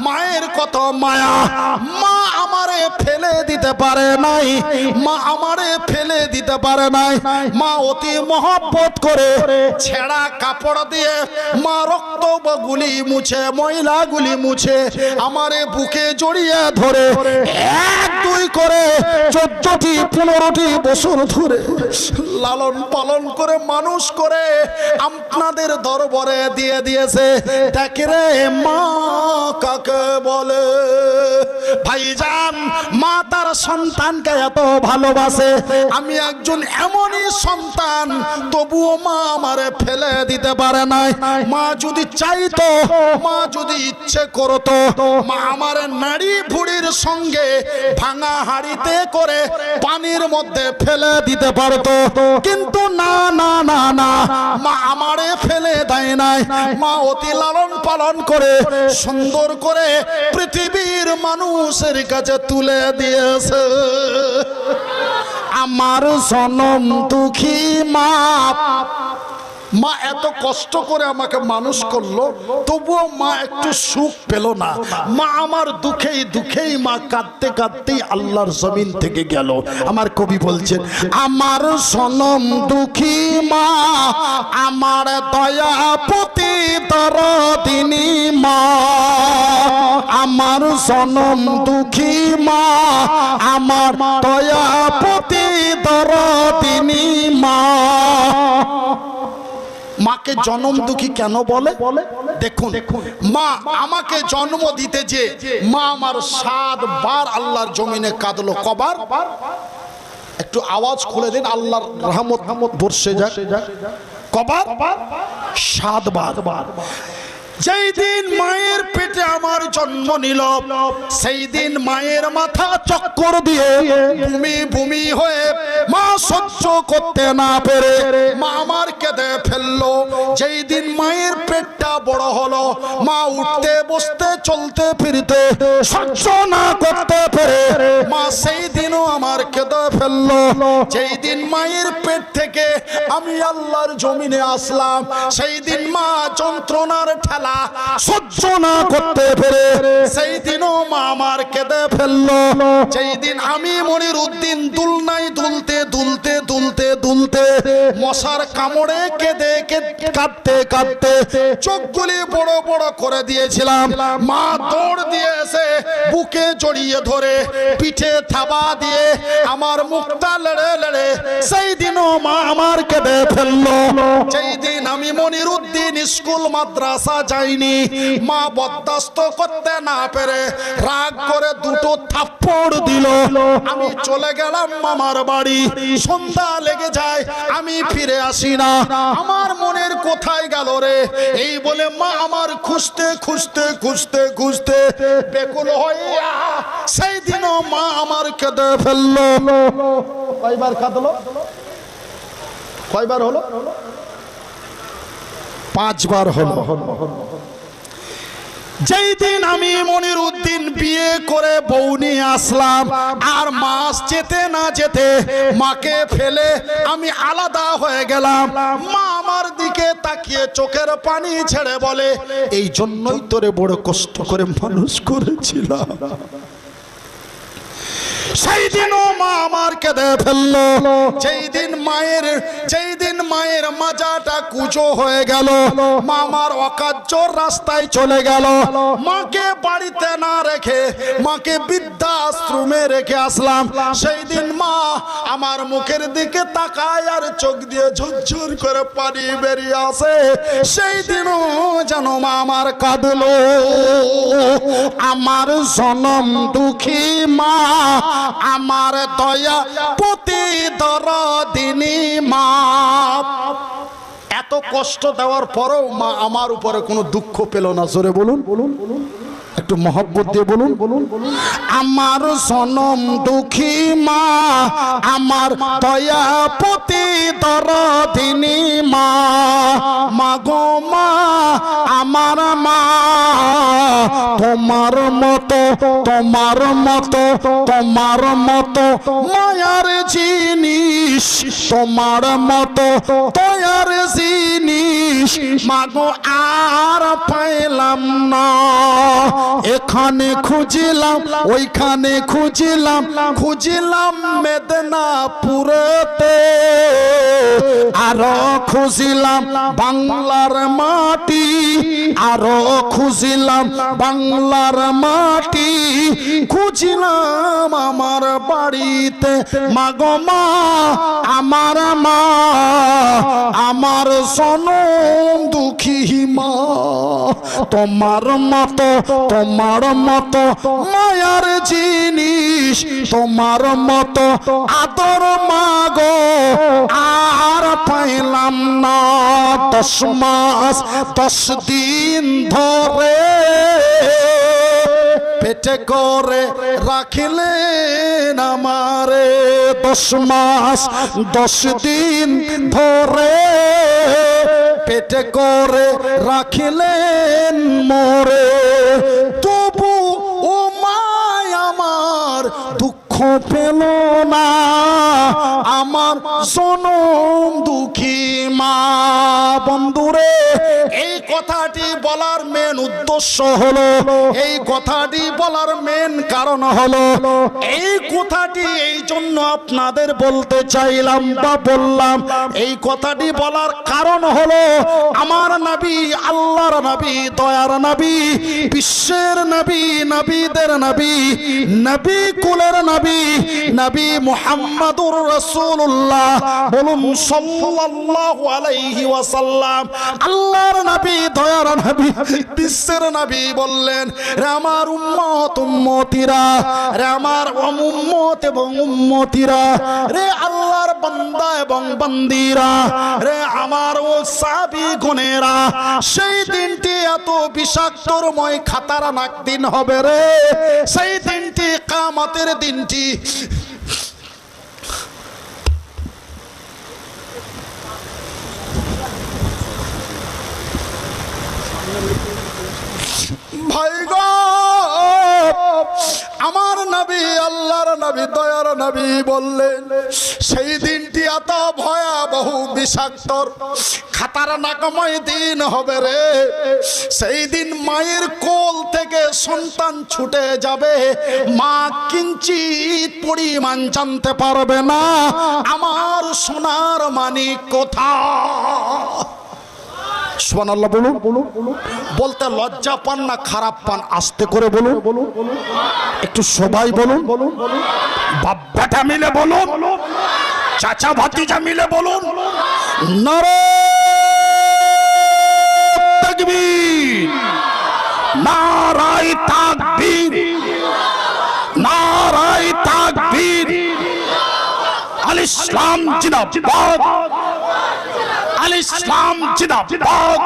মায়ের কত মায়া মা আমারে ফেলে দিতে পারে নাই। মা আমারে ফেলে দিতে পারে নাই। মা অতি মহব্বত করে ছেঁড়া কাপড় দিয়ে মা রক্ত গুলি মুছে ময়লা গুলি মুছে আমারে বুকে জড়িয়ে ধরে এক, দুই করে চোদ্দটি, পনেরোটি বছর ধরে লালন পালন করে মানুষ করে আপনাদের দরবারে দিয়ে দিয়েছে। দেখে রে মা কাকে বলে? ভাইজান মা তার সন্তানকে এত ভালোবাসে। আমি একজন এমনই সন্তান, তবুও মা আমারে ফেলে দিতে পারে নাই। মা যদি চাইতো, মা যদি ইচ্ছে করতো, মা আমার নারী ভুড়ির সঙ্গে ভাঙা হাড়িতে করে পানির মধ্যে ফেলে দিতে পারতো। কিন্তু না না না না, মা আমারে ফেলে দেয় নাই। মা অতি লালন পালন করে সুন্দর করে পৃথিবীর মানুষের কাছে তুলে দিয়েছে। আমার সনম দুঃখী মা। মা এত কষ্ট করে আমাকে মানুষ করল, তবুও মা একটু সুখ পেল না। মা আমার দুঃখেই দুঃখেই মা কাঁদতে কাঁদতেই আল্লাহর জমিন থেকে গেল। আমার কবি বলছেন, আমার সনম দুঃখী মা, আমার দয়া পতি দরদিনী মা, আমার সনম দুঃখী মা, আমার দয়া পতি দরদিনী মা মাকে জন্ম দুঃখী কেন বলে? দেখুন, মা আমাকে জন্ম দিতে যে মা আমার সাত বার আল্লাহর জমিনে কাঁদলো। কবার? একটু আওয়াজ খুলে দিন, আল্লাহর রহমত বর্ষে যাক। কবার? সাতবার যেই দিন মায়ের পেটে আমার জন্ম নিল সেই দিন মায়ের মাথা চক্কর দিয়ে ভূমি ভূমি হয়ে মা সহ্য করতে না পেরে মা আমার কেঁদে ফেলল। যেই দিন মায়ের পেটটা বড় হলো, মা উঠতে, বসতে, চলতে, ফিরতে সহ্য না করতে পেরে মা সেই দিনও আমার কেঁদে ফেলল। যেই দিন মায়ের পেট থেকে আমি আল্লাহর জমিনে আসলাম সেই দিন মা যন্ত্রণার ঠেলা সহ্য না করতে পেরে সেই দিনও মা আমার কেঁদে ফেলল। যেই দিন আমি মনির উদ্দিন দুলনাই দুলতে দুলতে দুলতে দুলতে মশার কামড়ে কেঁদে কেঁদে, কাঁদতে কাঁদতে চোখগুলি বড় বড় করে দিয়েছিলাম। মা দৌড় দিয়ে বুকে জড়িয়ে ধরে পিঠে থাবা দিয়ে আমার মুখটা লেড়ে লেড়ে সেই দিনও মা আমার কেঁদে ফেলল। যেই দিন আমি মনির উদ্দিন স্কুল মাদ্রাসা যাইনি মা বরদাস্ত করতে না পেরে রাগ করে দুটো থাপ্পড় দিল। আমি চলে গেলাম মামার বাড়ি। সন্ধ্যা লেগে যায়, আমি ফিরে আসি না। আমার মনের কোথায় গেল রে? এই বলে মা আমার খুঁজতে খুঁজতে খুঁজতে খুঁজতে বেকুল হইয়া সেই দিনও মা আমার কেঁদে ফেলল। কয়বার কাঁদলো? কয়বার হলো? পাঁচবার হলো। যেই দিন আমি মনির উদ্দিন বিয়ে করে বউ নিয়ে আসলাম, আর মাস যেতে না যেতে মাকে ফেলে আমি আলাদা হয়ে গেলাম। মা আমার দিকে তাকিয়ে চোখের পানি ছেড়ে বলে, এই জন্যই তোরে বড় কষ্ট করে মানুষ করেছিলাম। সেই দিনও মা আমার কেঁদে ফেলল। যেই দিন মায়ের যেই দিন মায়ের মাজাটা কুচো হয়ে গেল মা আমার অকার্য রাস্তায় চলে গেল। মাকে বাড়িতে না রেখে, মাকে বৃদ্ধাশ্রমে রেখে আসলাম। সেই দিন মা আমার মুখের দিকে তাকায় আর চোখ দিয়ে ঝরঝর করে পানি বেরিয়ে আসে। সেই দিনও যেন মা আমার কাঁদলো। আমার জনম দুঃখী মা আমার দয়া পতি দরদিনী মা এত কষ্ট দেওয়ার পরেও মা আমার উপরে কোনো দুঃখ পেল না, জোরে বলুন বলুন বলুন। একটু মহব্বত দিয়ে বলুন। আমার সনম দুঃখী মা, আমার দয়া পতি দরদিনী মা। মাগো মা, আমার মা, তোমার মতো তোমার মতো তোমার মতো মায়ার জিনিস, তোমার মতো তয়ার জিনিস। মাগো আর পাইলাম না। এখানে খুঁজিলাম, ওইখানে খুঁজিলাম খুঁজিলাম মেদিনাপুরেতে। আরও খুঁজিলাম বাংলার মাটি, আরও খুঁজিলাম বাংলার মাটি। খুঁজিলাম আমার বাড়িতে, মাগো মা, আমার মা, আমার সনম দুঃখী মা। তোমার মতো তোমার মতো মায়ার জিনিস, তোমার মতো আদর মাগো আর পাইলাম না। দশ মাস, দশ দিন ধরে পেটে করে রাখিলেন আমারে। দশ মাস, দশ দিন ধরে পেটে করে রাখিলেন মোরে। পেল না। আমার জনম দুঃখী মা। বন্ধুরে, এই কথাটি বলার মেন উদ্দেশ্য হলো, এই কথাটি বলার মেন কারণ হলো, এই কথাটি এই জন্য আপনাদের বলতে চাইলাম বা বললাম, এই কথাটি বলার কারণ হলো, আমার নবী, আল্লাহর নবী, দয়ার নবী, বিশ্বের নবী, নবীদের নবী নবী কুলের নবী নবী মুহাম্মাদুর রাসূলুল্লাহ বলুন সাল্লাল্লাহু আলাইহি ওয়াসাল্লাম। আল্লাহর নবী, দয়ার নবী, বিশ্বের নবী বললেন, রে আমার উম্মত, উম্মতিরা, রে আমার উম্মত এবং উম্মতিরা, রে আল্লাহর বান্দা এবং বান্দিরা, রে আমার ও সাবি গুনেরা সেই দিনটি এত বিষাক্তরময়, খাতারনাক দিন হবে রে। সেই দিনটি কামাতের দিনটি ভাই গো আমার নবী, আল্লাহর নবী, দয়ার নবী বললেন, সেই দিনটি এত ভয়াবহ, বিষাক্তর। খাতার নাকময় দিন হবে রে। সেই দিন মায়ের কোল থেকে সন্তান ছুটে যাবে। মা কিঞ্চিত পরিমাণ জানতে পারবে না, আমার সোনার মানিক কোথা আল্লাহ বলুন। বলতে লজ্জা পান না, খারাপ পান, আস্তে করে বলুন। একটু সবাই বলুন। বাপ বেটা মিলে বলুন। চাচা ভাতিজা মিলে বলুন। নরে তাকবীর। নারাই তাকবীর। নারাই তাকবীর। আল ইসলাম জিন্দাবাদ। আল ইসলাম জিন্দাবাদ।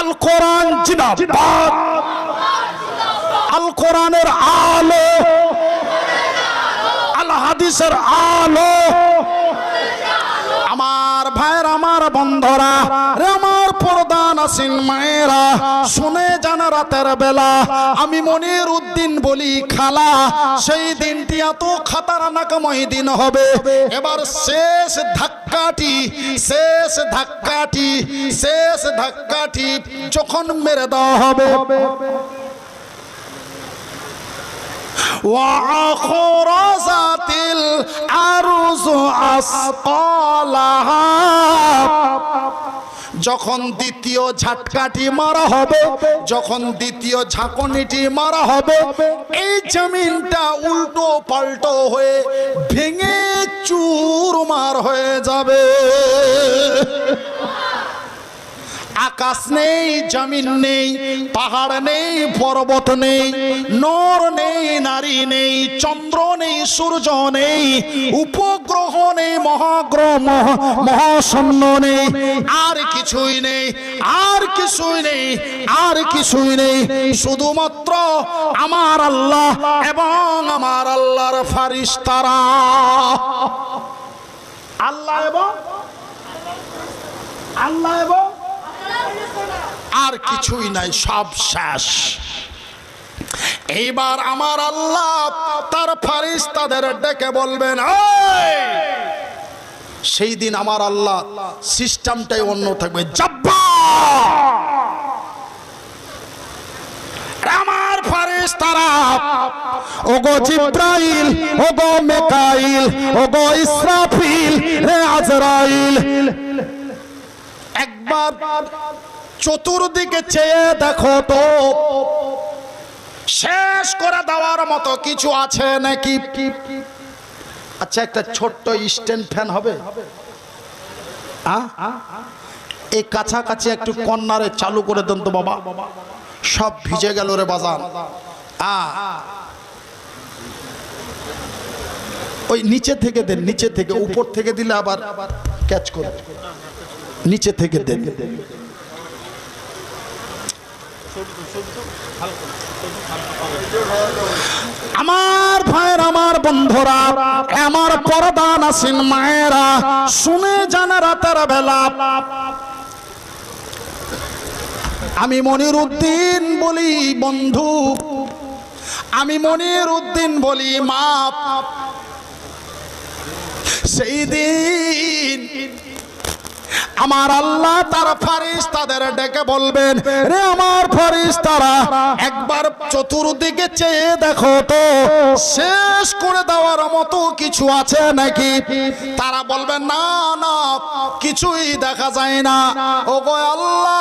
আল কোরআন জিন্দাবাদ। আল কোরআনের আলো। আল হাদিসের আলো। আমার ভাইয়ের, আমার বন্ধরা, রে আমার প্রধান আসিন মায়েরা, শুনে রাতের বেলা আমি মনির উদ্দিন বলি খালা সেই দিনটি এত খাতারনাকময় দিন হবে এবার শেষ ধাক্কাটি শেষ ধাক্কাটি শেষ ধাক্কাটি যখন মেরে দেওয়া হবে وعخرزت الأرض أثقالها যখন দ্বিতীয় ঝাটকাটি মারা হবে, যখন দ্বিতীয় ঝাঁকনিটি মারা হবে, এই জমিনটা উল্টো পাল্টো হয়ে ভেঙে চুরমার হয়ে যাবে। আকাশ নেই, জমিন নেই, পাহাড় নেই, পর্বত নেই, নর নেই, নারী নেই, চন্দ্র নেই, সূর্য নেই, উপগ্রহ নেই, মহাগ্রহ, মহা- মহাশূন্য নেই, আর কিছুই নেই, আর কিছুই নেই, আর কিছুই নেই, শুধুমাত্র আমার আল্লাহ এবং আমার আল্লাহর ফারিস্তারা। আল্লাহ এবং? আল্লাহ এবং? আর কিছুই নাই, সব শেষ। এইবার আমার আল্লাহ তার ফারিস তাদের ডেকে বলবেন সেই দিন আমার আল্লাহ সিস্টেমটাই অন্য থাকবে। আমার ফারিস তারা ওগো জিব্রাইল, ওগো মেকাইল, ওগো ইসরাফিল রে আজরাইল, একবার চতুর্দিকে চেয়ে দেখো তো। শেষ করে দেওয়ার মতো কিছু আছে নাকি? আচ্ছা একটা ছোট্ট স্ট্যান্ড ফ্যান হবে? এই কাছাকাছি একটু কন্যারে চালু করে দেন তো বাবা। সব ভিজে গেল রে বাজার আ। ওই নিচে থেকে দেন, নিচে থেকে। উপর থেকে দিলে আবার ক্যাচ করে। নিচে থেকে দেন। আমার ভাইয়ের, আমার বন্ধুরা, আমার পরদান আসিন মায়েরা। শুনে জানা রাতের বেলা। আমি মনির উদ্দিন বলি, বন্ধু। আমি মনির উদ্দিন বলি, মা। সেই দিন আমার আল্লাহ তার ফারিস তাদের ডেকে বলবেন, রে আমার ফরিস তারা একবার চতুর্দিকে চেয়ে দেখো তো, শেষ করে দেওয়ার মতো কিছু আছে নাকি? তারা বলবেন, না না, কিছুই দেখা যায় না। ও গো আল্লাহ,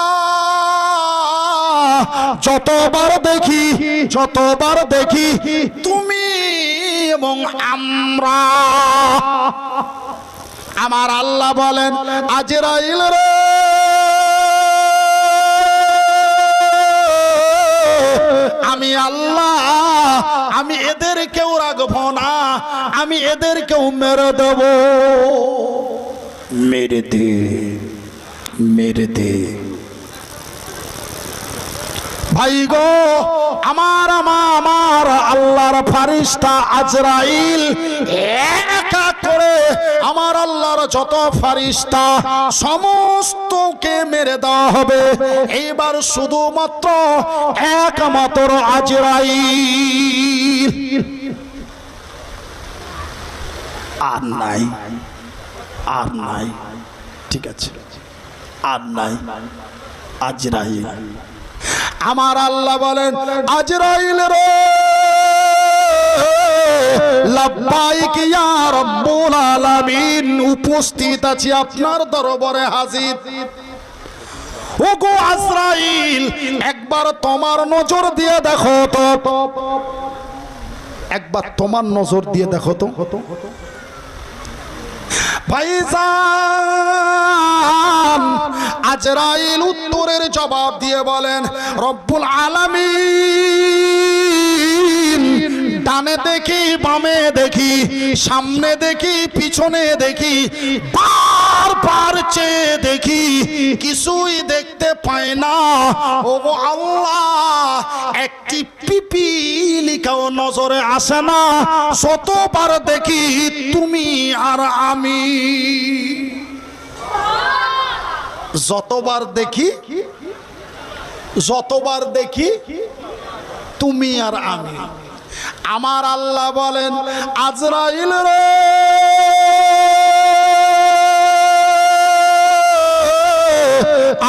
যতবার দেখি যতবার দেখি, তুমি এবং আমরা আমার আল্লাহ বলেন আজরাইল রে! আমি আল্লাহ আমি এদের কেউ রাখব না আমি এদের কেউ মেরে দেব। মেরে দে মেরে দে। ভাই গো আমার আমা আমার আল্লাহর ফারিস্তা আজরাইল। আমার আল্লাহর যত ফারিস্তা, সমস্তকে মেরে দেওয়া হবে। এইবার শুধুমাত্র একমাত্র আজরাইল। আর নাই আর নাই। ঠিক আছে, আর নাই, আজরাইল। আমার আল্লাহ বলেন, আজরাইল রে! উপস্থিত আছি আপনার দরবারে হাজির। আজরাইল, একবার তোমার নজর দিয়ে দেখো তো। একবার তোমার নজর দিয়ে দেখো তো। আজরাইল উত্তরের জবাব দিয়ে বলেন, রব্বুল আলামিন। ডানে দেখি, বামে দেখি, সামনে দেখি, পিছনে দেখি বার চেয়ে দেখি, কিছুই দেখতে পাই না। ও আল্লাহ, একটি পিপিলিকাও নজরে আসে না। শতবার দেখি তুমি আর আমি। যতবার দেখি যতবার দেখি তুমি আর আমি। আমার আল্লাহ বলেন, আজরাইল রে।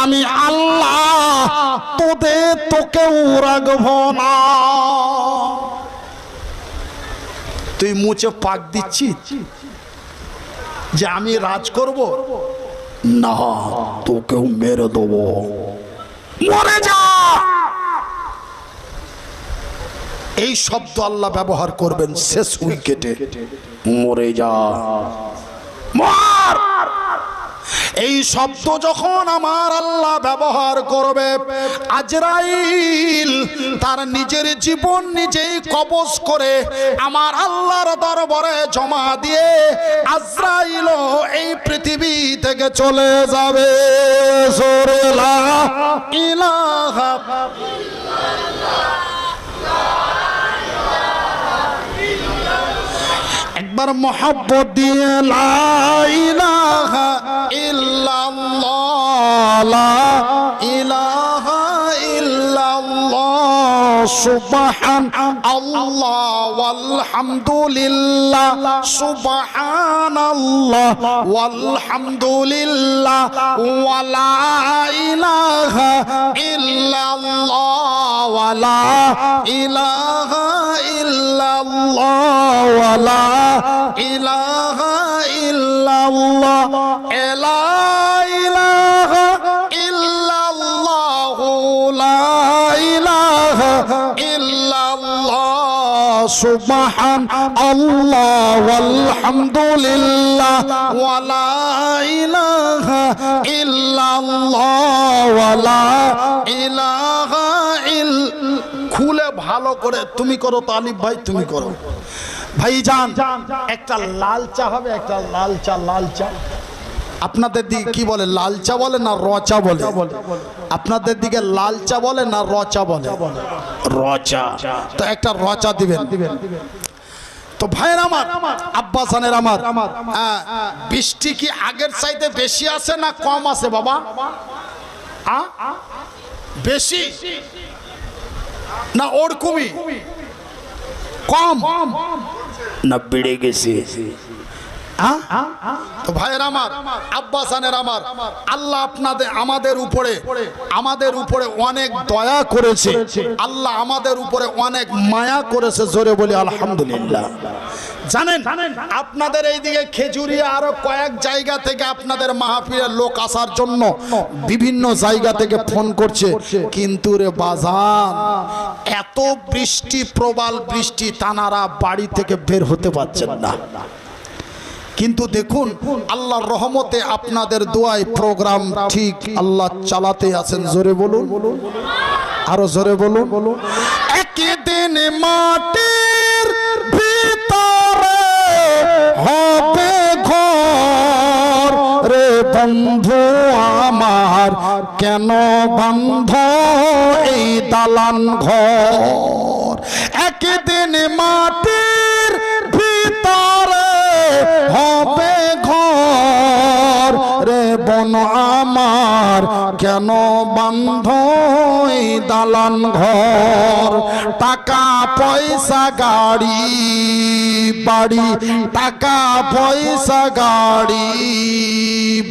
আমি আল্লাহ তোদের তোকেও রাখব না। তুই মুছে পাক দিচ্ছি যে আমি রাজ করব? না, তোকেও মেরে দেবো। মরে যা। এই শব্দ আল্লাহ ব্যবহার করবেন শেষ উইকেটে। মরে যা। এই শব্দ যখন আমার আল্লাহ ব্যবহার করবে, আজরাইল তার নিজের জীবন নিজেই কবজ করে আমার আল্লাহর দরবারে জমা দিয়ে আজরাইল এই পৃথিবী থেকে চলে যাবে। ইলাহা। একবার মহাব্বত দিয়ে লা ইল্লাল্লাহ লা ইলাহা ইল্লাল্লাহ সুবহান আল্লাহ আলহামদুলিল্লাহ সুবহান আল্লাহ আলহামদুলিল্লাহ ওয়ালা ইলাহা ইল্লাল্লাহ ওয়ালা ইলাহা ইল্লাল্লাহ ওয়ালা ইলাহা ইল্লাল্লাহ লা ইলাহা ইল্লাল্লাহ লা ইলাহা ইল্লাল্লাহ, সুবহান আল্লাহ আলহামদুলিল্লাহ ওয়ালা ইলাহা ইল্লাল্লাহ, ওয়ালা ইল, খুলে ভালো করে তুমি করো, তালিব ভাই, তুমি করো। ভাইজান, একটা লাল চা হবে, একটা লাল চা লাল চা আপনাদের দিকে কি বলে? লাল চা বলে না রচা বলে? আপনাদের দিকে লাল চা বলে না রচা বলে? রচা। তো একটা রচা দিবেন। তো ভাইয়ের আমার আব্বাসানের আমার হ্যাঁ, বৃষ্টি কি আগের চাইতে বেশি আছে না কম আছে বাবা? আ? বেশি? না ওরকমই? কম? না বেড়ে গেছে। তো ভাইয়ের আমার, আব্বাসানের আমার, আল্লাহ আপনাদের, আমাদের উপরে আমাদের উপরে অনেক দয়া করেছে। আল্লাহ আমাদের উপরে অনেক মায়া করেছে জোরে বলি আলহামদুলিল্লাহ। জানেন, আপনাদের এইদিকে খেজুরিয়া আরও কয়েক জায়গা থেকে আপনাদের মাহফিলের লোক আসার জন্য বিভিন্ন জায়গা থেকে ফোন করছে। কিন্তু রে বাজান, এত বৃষ্টি, প্রবল বৃষ্টি তানারা বাড়ি থেকে বের হতে পারছেন না। কিন্তু দেখুন, আল্লাহর রহমতে আপনাদের দোয়ায় প্রোগ্রাম ঠিক আল্লাহ চালাতে আছেন। জোরে বলুন। আরও জোরে বলুন। একদিন মাটির ভিতরে হবে ঘর। রে বন্ধু আমার, কেন বন্ধ এই দালান ঘর? একদিন ভিতরে হবে ঘর। বন আমার? কেন বন্ধ দালান ঘর? টাকা পয়সা গাড়ি, বাড়ি। টাকা পয়সা গাড়ি,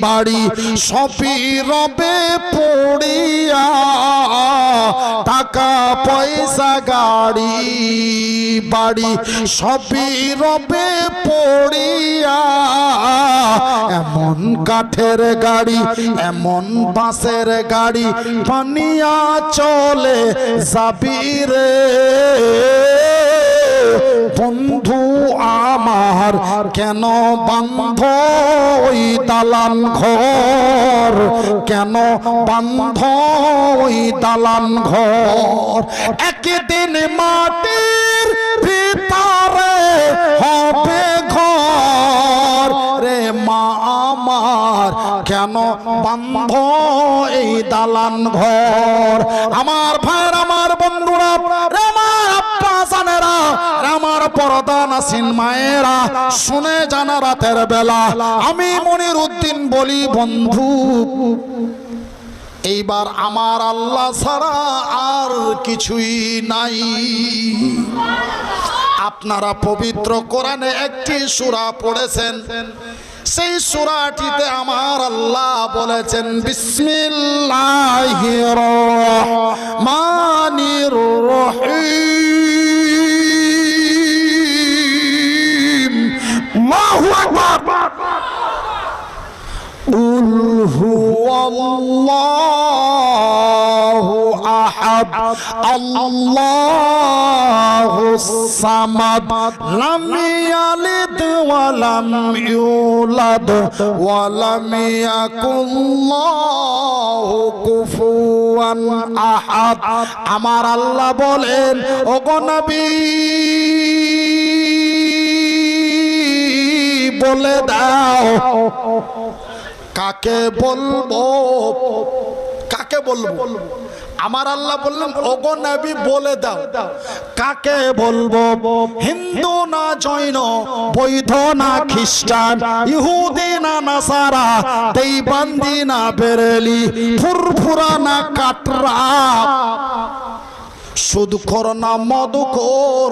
বাড়ি। সবই রবে পড়িয়া। টাকা পয়সা গাড়ি, বাড়ি। সবই রবে পড়িয়া। এমন কাঠের গাড়ি, এমন বাঁশের গাড়ি পানিয়া চলে যাবি রে। বন্ধু আমার, কেন বন্ধ ওই দালান ঘর? কেন বন্ধ ওই দালান ঘর? একদিন মাটির কেন বন্ধ এই দালান ঘর। আমার ভাইয়ের, আমার বন্ধুরা আমার আব্বা আমার পরদা নাসিন মায়েরা, শুনে জানা রাতের বেলা, আমি মনির উদ্দিন বলি, বন্ধু, এইবার আমার আল্লাহ ছাড়া আর কিছুই নাই। আপনারা পবিত্র কোরআনে একটি সূরা পড়েছেন সেই সূরাটিতে আমার আল্লাহ বলেছেন বিসমিল্লাহির রহমানির রহিম আল্লাহু আকবার قل هو الله আহাদ আল্লাহুস সামাদ। লাম ইয়ালিদ ওয়া লাম ইউলাদ ওয়া লাম ইয়াকুল্লাহু কুফুয়ান আহাদ। আমার আল্লাহ বলেন, ওগো নবী, বলে দাও, কাকে বলব? কাকে বলব? আমার আল্লাহ বললাম ওগো নবী, বলে দাও। কাকে বলব? হিন্দু না জৈন, বৈধ না খ্রিস্টান, ইহুদি না নাসারা দেইবান্দি না বেরেলি, ফুরফুরা না কাটরা সুদখোর না মধুখোর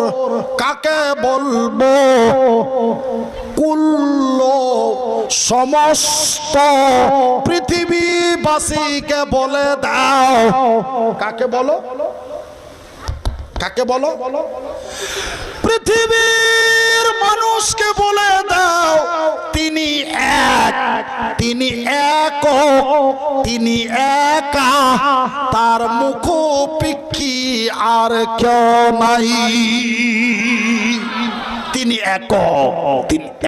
কাকে বলব? কুল্ল সমস্ত পৃথিবীবাসীকে বলে দাও। কাকে বলো? কাকে বলো? পৃথিবীর মানুষকে বলে দাও, তিনি এক তিনি এক তিনি একা, তার মুখ পিকি আর কেউ নাই। তিনি এক তিনি